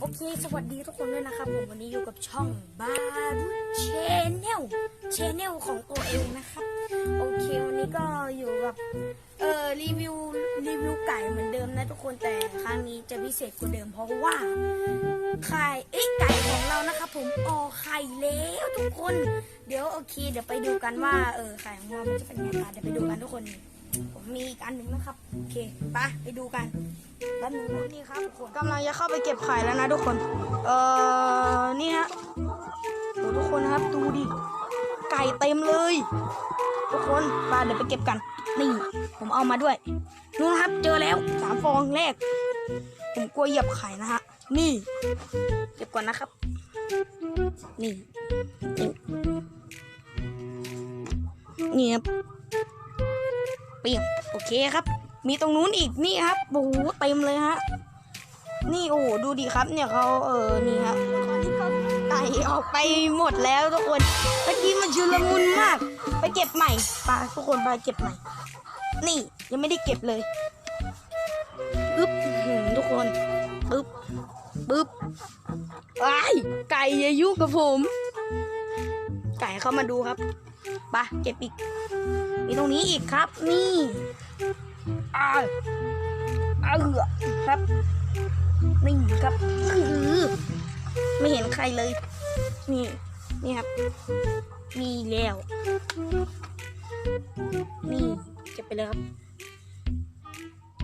โอเค สวัสดีทุกคนด้วยนะครับผมวันนี้อยู่กับช่องบารุชแนลชแนลของตัวเองนะครับ โอเค วันนี้ก็อยู่กับ เอ่อ รีวิว รีวิวไก่เหมือนเดิมนะทุกคน แต่ครั้งนี้จะพิเศษกว่าเดิมเพราะว่าไข่เอ้ไก่ของเรานะครับผมออกไข่แล้วทุกคน เดี๋ยวโอเค เดี๋ยวไปดูกันว่า เออ ไข่ของเรามันจะเป็นไงคะเดี๋ยวไปดูกันทุกคน ผมมีอีกอันหนึ่งนะครับ โอเคไปไปดูกันแป๊บนึงนะนี่ครับทุกคนกำลังจะเข้าไปเก็บไข่แล้วนะทุกคน เอ่อ นี่ฮะดูทุกคนนะครับดูดิ ไก่เต็มเลย ทุกคนมาเดี๋ยวไปเก็บกัน นี่ ผมเอามาด้วยนู่นครับเจอแล้วสามฟองแรก ผมกลัวเหยียบไข่นะฮะ นี่เก็บก่อนนะครับ นี่ นี่นี่ครับ เปียงโอเคครับ มีตรงนู้นอีกนี่ครับโอ้โหเต็มเลยฮะนี่โอ้ดูดิครับเนี่ยเขาเออนี่ครับตอนนี้ก็ไก่ออกไปหมดแล้วทุกคนเมื่อกี้มันชุลมุนมาก ไปเก็บใหม่ไปทุกคนไปเก็บใหม่ นี่ยังไม่ได้เก็บเลยปึ๊บทุกคนปึ๊บปึ๊บว้ไก่อย่ายุ่งกับผม ไก่เข้ามาดูครับไปเก็บอีก มีตรงนี้อีกครับ นี่อ้าวอ้าวครับนี่ครับอื้อไม่เห็นใครเลย นี่ นี่ครับ มีแล้ว นี่เก็บไปเลยครับ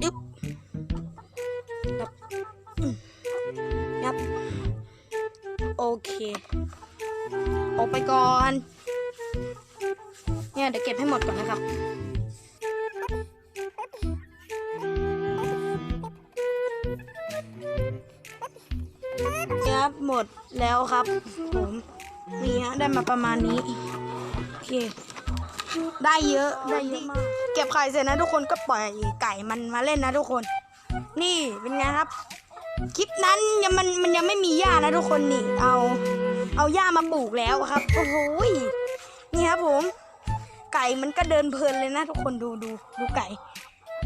อึ๊บครับครับ โอเค ออกไปก่อน เนี่ยเดี๋ยวเก็บให้หมดก่อนนะครับเนี่ยครับหมดแล้วครับ ผมนี่ฮะได้มาประมาณนี้โอเคได้เยอะได้เยอะมากเก็บไข่เสร็จนะทุกคนก็ปล่อยไก่มันมาเล่นนะทุกคน นี่เป็นไงครับ คลิปนั้นยังมันมันยังไม่มีหญ้านะทุกคนนี่ เอา เอาหญ้ามาปลูกแล้วครับ โอ้โหนี่ครับผม ไก่มันก็เดินเพลินเลยนะทุกคนดูดูดูไก่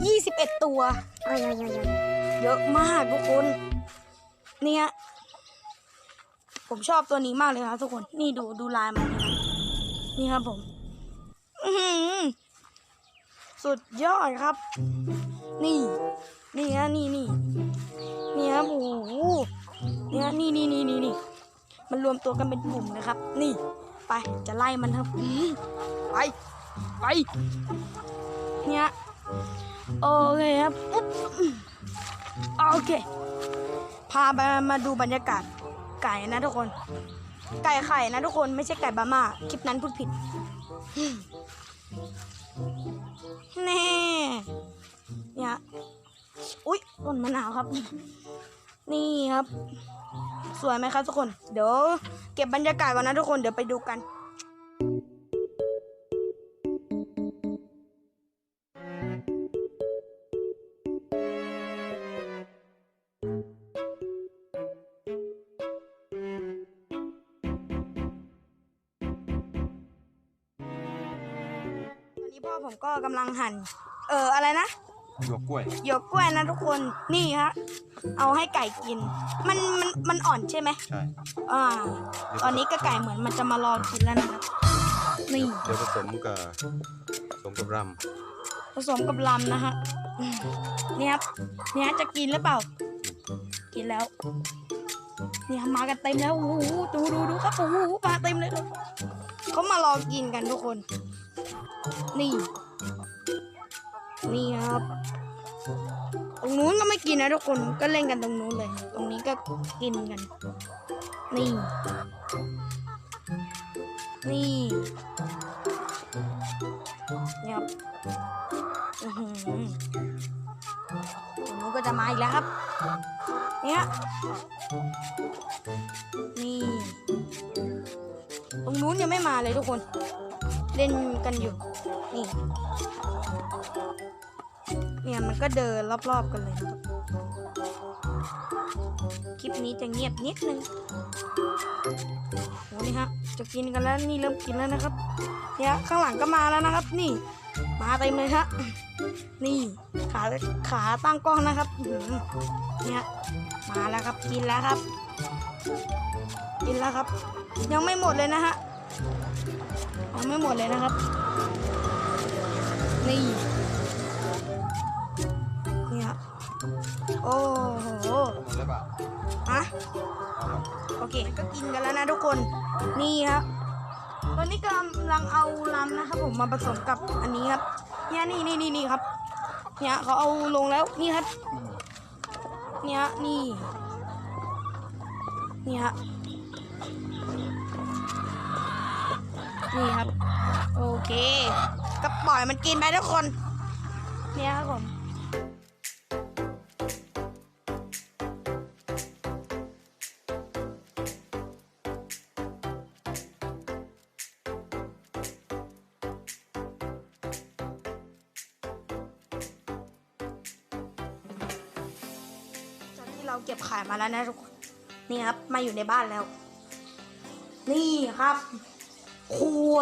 ยี่สิบเอ็ดตัวโอ้ยโอ้ยโอ้ยอ้ยเยอะมากทุกคน เนี่ยผมชอบตัวนี้มากเลยครับทุกคน นี่ดูดูลายมันนี่ครับผมอื้อหือสุดยอดครับ นี่ นี่ฮะนี่นี่นี่ครับโอ้โหนี่ฮะนี่นี่นี่นี่นี่มันรวมตัวกันเป็นกลุ่มนะครับ นี่ ไปจะไล่มันครับไป ไปเนี่ยโอเคครับอุ๊บโอเค พาไปมาดูบรรยากาศไก่นะทุกคน ไก่ไข่นะทุกคนไม่ใช่ไก่บาม่าคลิปนั้นพูดผิดแน่เนี่ยอุ๊ยต้นมะนาวครับ นี่ครับ สวยไหมครับทุกคน เดี๋ยวเก็บบรรยากาศก่อนนะทุกคนเดี๋ยวไปดูกัน นี้พ่อผมก็กำลังหั่น เอออะไรนะหยวกกล้วยหยวกกล้วยนะทุกคนนี่ฮะเอาให้ไก่กิน มันมันมันอ่อนใช่ไหมใช่อ่าตอนนี้ก็ไก่เหมือนมันจะมารอกินแล้วนะครับนี่เดี๋ยวผสมกับผสมกับรผสมกับลำนะฮะอืมนี่ครับนี่ฮะจะกินหรือเปล่า กินแล้วนี่ฮะมากันเต็มแล้วโอ้โหดูดูดูครับโอ้โหมาเต็มเลยครับเขามารอกินกันทุกคน นี่ นี่ครับตรงนู้นก็ไม่กินนะทุกคนก็เล่นกันตรงนู้นเลย ตรงนี้ก็กินกัน นี่ นี่นี่ครับอือหือตรงนู้นก็จะมาอีกแล้วครับ เนี่ยนี่ ตรงนู้นยังไม่มาเลยทุกคน เล่นกันอยู่ นี่ เนี่ยมันก็เดินรอบๆกันเลยนะครับ คลิปนี้จะเงียบนิดนึงโอ้นี่ฮะ จะกินกันแล้วนี่เริ่มกินแล้วนะครับ เนี่ยข้างหลังก็มาแล้วนะครับ นี่ มาเต็มเลยฮะ นี่ขาขาตั้งกล้องนะครับเนี่ยมาแล้วครับกินแล้วครับ กินแล้วครับ ยังไม่หมดเลยนะฮะ ยังไม่หมดเลยนะครับ นี่นี่ครับโอ้โหหมดแล้วเปล่าฮะเอะโอเคก็กินกันแล้วนะทุกคนนี่ครับตอนนี้กำลังเอาลำนะครับผมมาผสมกับอันนี้ครับเนี่ยนี่นี่นี่นี่ครับ เนี่ยเขาเอาลงแล้วนี่ครับ เนี่ยนี่ เนี่ฮ นี่ครับ โอเคก็ปล่อยมันกินไปทุกคน เนี่ยครับผมจากที่เราเก็บขายมาแล้วนะทุกคน นี่ครับ มาอยู่ในบ้านแล้ว นี่ครับ ครัว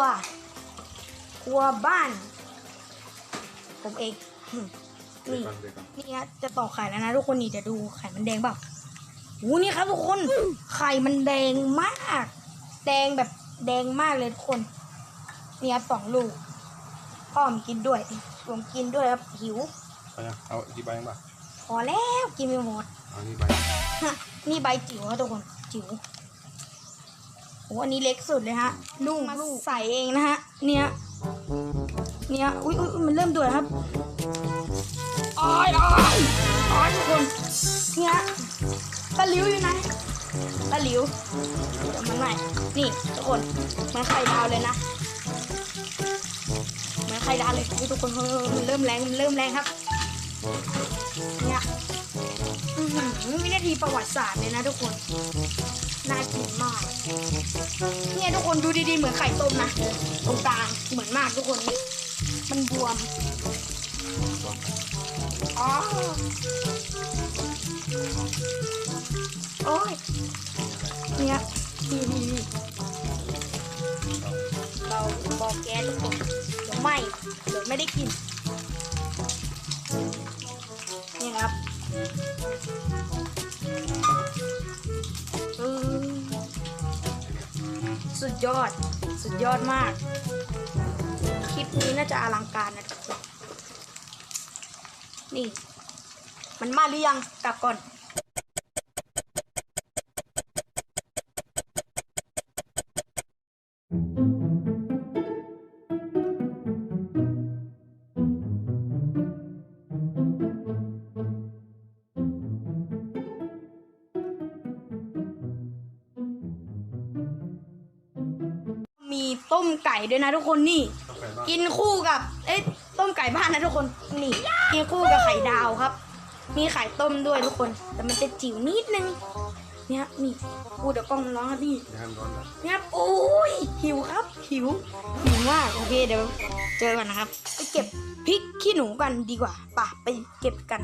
ครัวบ้าน ผมเองหึเดี๋ยวนี่ก่อนเดี๋ยวก่อนนี่ฮะจะต่อไข่แล้วนะทุกคนนี่จะดูไข่มันแดงเปล่าโอ้นี่ครับทุกคน ไข่มันแดงมาก แดงแบบแดงมากเลยทุกคน นี่ครับสองลูกพ่อผมกินด้วยผมกินด้วยครับหิวไปยังเอาที่ใบยังป่ะพอแล้วกินไม่หมดเอาที่ใบฮะนี่ใบจิ๋วครับทุกคนจิ๋ว โอ้อันนี้เล็กสุดเลยฮะ ลูกลูกใส่เองนะฮะ เนี่ย เนี่ย อุ้ยอุ้ยอุ๊ยมันเริ่มด่วนครับอ้อยอ้อยอ้อยทุกคน เนี่ยตะหลิวอยู่ไหนตะหลิว เดี๋ยวมันใหม่ นี่ทุกคนเหมันไข่ดาวเลยนะเหมันไข่ดาวเลยนี่ทุกคนเฮ้ยมันเริ่มแรง มันเริ่มแรงครับ เนี่ยอื้อหือวินาทีประวัติศาสตร์เลยนะทุกคน น่ากินมาก เนี่ยทุกคนดูดีๆ เหมือนไข่ต้มนะ ตรงกลางเหมือนมากทุกคนมันบวม อ๋อ โอ้ย เนี่ยนี่นี่นี่เราบอกแกทุกคนเดี๋ยวไม่เดี๋ยวไม่ได้กิน นี่ครับ สุดยอด สุดยอดมาก คลิปนี้น่าจะอลังการนะทุกคน นี่ มันมาหรือยัง กลับก่อนมี ไก่ด้วยนะทุกคนนี่ต้องไปบ้างกินคู่กับ เอ๊ะต้มไก่บ้านนะทุกคนนี่กินคู่กับไข่ดาวครับ มีไข่ต้มด้วยทุกคน แต่มันจะจิ๋วนิดนึงเนี่ยนี่พูดเดี๋ยวกล้องมันร้อนครับนี่อย่าให้มันร้อนนะเนี่ยโอ้ยหิวครับ หิวหิวมากโอเคเดี๋ยวเจอกันนะครับไปเก็บพริกขี้หนูกันดีกว่าป่ะไปเก็บกัน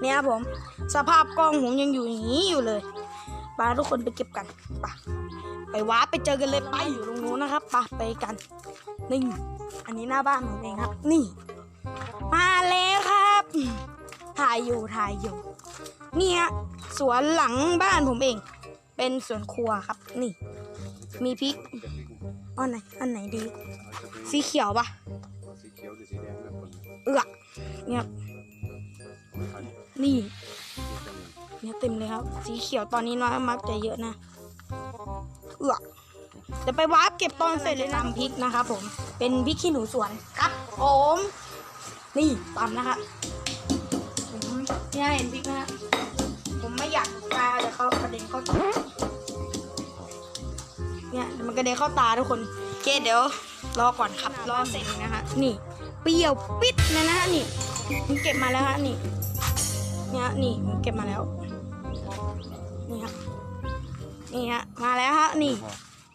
เนี่ยครับผม สภาพกล้องผมยังอยู่อย่างนี้อยู่เลยไปทุกคนไปเก็บกันป่ะ ไปว้าไปเจอกันเลยไปอยู่ตรงนู้นนะครับไปไปกันนี่อันนี้หน้าบ้านผมเองครับ นี่ มาแล้วครับ ถ่ายอยู่ถ่ายอยู่เนี่ยสวนหลังบ้านผมเอง เป็นสวนครัวครับ นี่ มีพริกอันไหนอันไหนดี สีเขียวปะเอาสีเขียวหรือสีแดงแบบคนเอือกเนี่ยนี่เนี่ยเต็มเลยครับ สีเขียวตอนนี้น้อยมักจะเยอะนะ เดี๋ยวไปวาร์ปเก็บตอนเสร็จเลยนะทำพริกนะครับผม เป็นพริกขี้หนูสวนครับผมนี่ตำนะครับผมเนี่ยเห็นพริกนะฮะผมไม่อยากตาจะเข้ากระเด็นเข้าตาเนี่ยมันกระเด็นเข้าตาทุกคนโอเคเดี๋ยวรอก่อนครับรอเสร็จนะฮะนี่เปรี้ยวปิดเลยนะฮะนี่ผมเก็บมาแล้วฮะนี่เนี่ยนี่ผมเก็บมาแล้วนี่ฮะนี่ฮะมาแล้วฮะนี่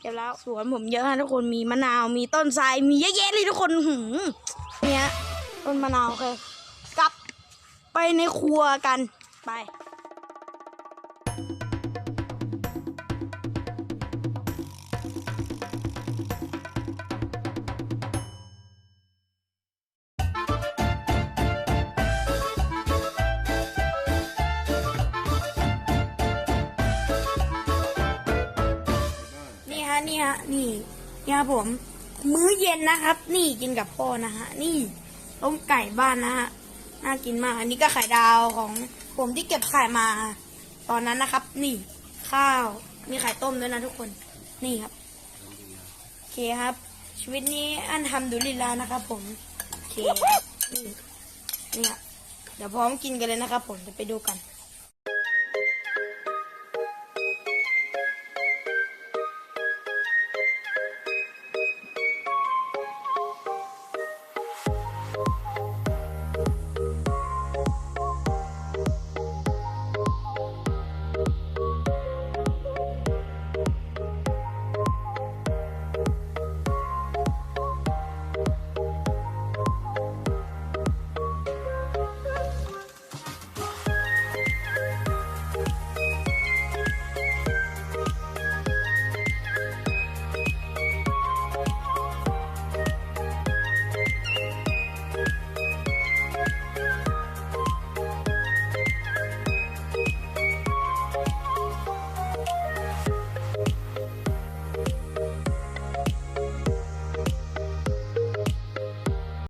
เก็บแล้วสวนผมเยอะฮะทุกคนมีมะนาวมีต้นไทรมีเยอะแยะเลยทุกคนหืมเนี่ยต้นมะนาวโอเคกลับไปในครัวกันไป เนี่ยนี่เนี่ยครับผม มื้อเย็นนะครับ นี่กินกับพ่อนะฮะนี่ต้มไก่บ้านนะฮะน่ากินมากอันนี้ก็ไข่ดาวของผมที่เก็บไข่มา ตอนนั้นนะครับ นี่ข้าวมีไข่ต้มด้วยนะทุกคนนี่ครับโอเคครับ ชีวิตนี้อันทำดุลิลานะครับผมโอเคนี่นี่ครับเดี๋ยวพร้อมกินกันเลยนะครับผมเดี๋ยวไปดูกัน